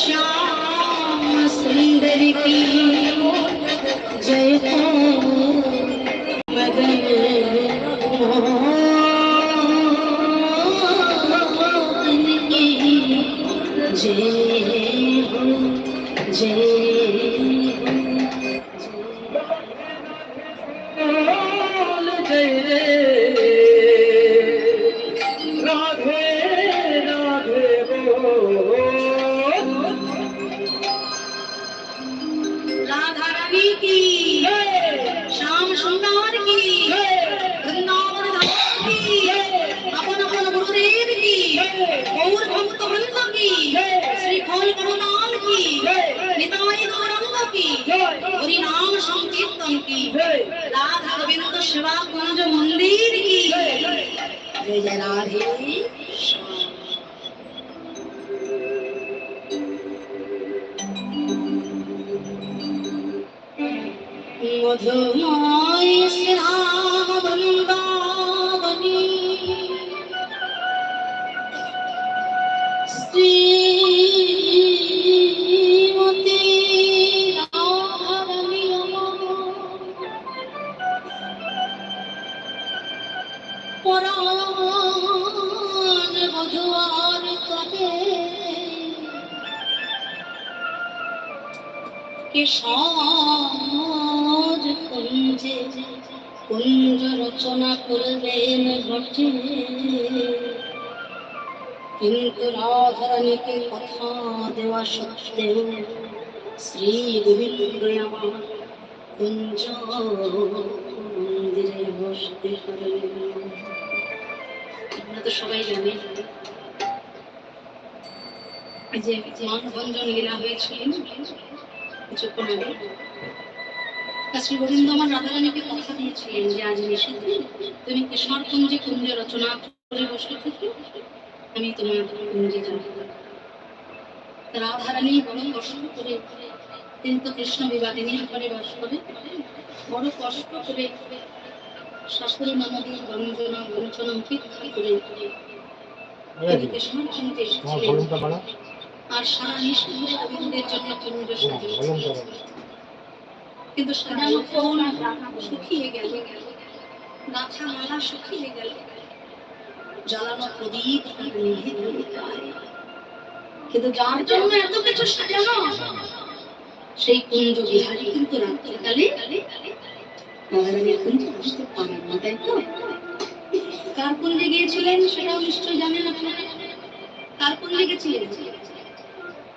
श्याम सुंदर की जय हो मदन मोहन की जय हो जय রাধারানী কি শ্যাম সুন্দর কি বৃন্দাবন ধাম কি আপন আপন গুরুদেব কি গৌর ভক্ত বৃন্দ কি শ্রীফল গুরুনাম কি রাধা গোবিন্দ সেবা কুঞ্জ মন্দির কি রাধে। মধুময় বৃন্দাবনী কে সমাজ কুঞ্জে কুঞ্জ রচনা করবেন ঘটে কিন্তু রাধারানীকে কথা দেওয়া সত্ত্বেও শ্রী গোবিন্দ আমার কুঞ্জ মন্দিরে বসতে পারেন তো সবাই জানেন যে মানভঞ্জন লীলা হয়েছিল। কিছুক্ষণ আগে শ্রী গোবিন্দ আমার রাধারানীকে কথা দিয়েছিলেন যে আজ নিষেধে তুমি কিশোর কুঞ্জে কুঞ্জ রচনা করে বসে থেকে আমি তোমার কুঞ্জে যাব। রাধারানী বড় কষ্ট করে তিনি তো কৃষ্ণ বিবাদিনীর ঘরে বাস করে। বড় কষ্ট করে শাশুড়ি ননদী গঞ্জনা গঞ্জনা উপেক্ষা করে তিনি কৃষ্ণ এসেছিলেন। আর সারা নিঃসন্দেহে গোবিন্দের জন্য কুঞ্জ সাজিয়েছিলেন কিন্তু সাজানো ফোন শুকিয়ে গেল। গাছা মালা শুকিয়ে গেল। জ্বালানো প্রদীপ কিন্তু যার জন্য এত কিছু সাজানো, সেই কুঞ্জ বিহারি কিন্তু রাত্রিকালে রাধারানীর কুঞ্জে আসতে পারেন না, তাই তো? কার কুঞ্জে গিয়েছিলেন সেটাও নিশ্চয় জানেন আপনারা। কার কুঞ্জে গেছিলেন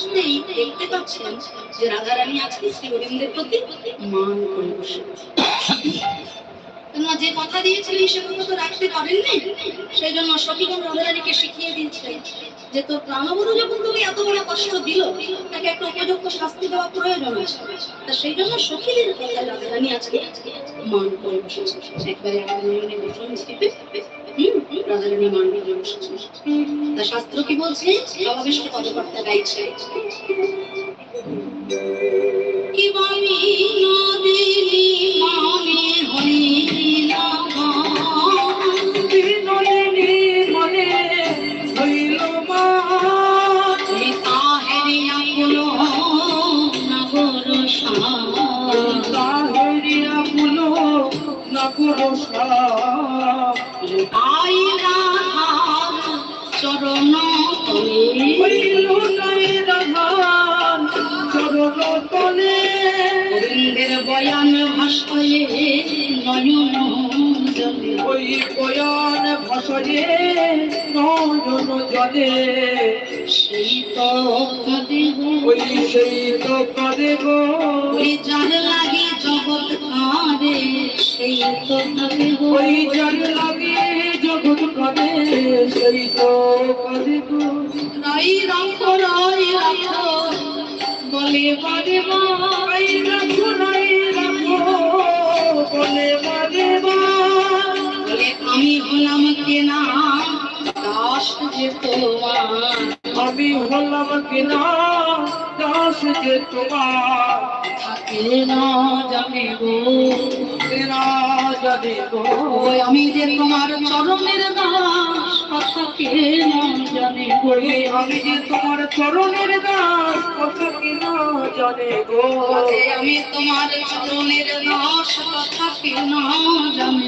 আসতেই দেখতে পাচ্ছেন যে রাধারানী আজকে শ্রী গোবিন্দের প্রতি মান করে বসে তোমরা যে কথা দিয়েছিলেন সে কথা তো রাখতে পারেননি? সেই জন্য সখীগণ রাধারানীকে শিখিয়ে দিয়েছিলেন যে তোর প্রাণগুরু যখন তুমি এত বড় কষ্ট দিল, তাকে একটা উপযুক্ত শাস্তি দেওয়া প্রয়োজন আছে। তা সেই জন্য সখীদের কথা রাধারানী আজকে মান করে বসেছে একবারে রাধারানী বসন ছিপে শাস্ত্র কি বলছে অববিষ্ট পদকর্তা গাইছে কি বামি নদিনী মানে হইলা বিনোদিনী ভাষয়ে নয়ন ওই বয়ান ভাষয়ে নয়ন জলে। সেই তো গো ওই সেই তো কাঁদে যার লাগে জগৎ কাঁদে। সেই তো কাঁদে গো ওই যার লাগে জগৎ কাঁদে। সেই তো কাঁদে গো রাই রাই রাখো বলে রাখো নাই রাখো আমি হলাম কেনা দাস যে তোমার। আমি হলাম কিনা দাস যে তোমার। থাকে না জানে গো তেরা জানে আমি যে তোমার চরণের দাস, কথা কে না জানে আমি যে তোমার চরণের দাস জলে গো। আমি তোমার চরণের নশ কথা কেন জানি।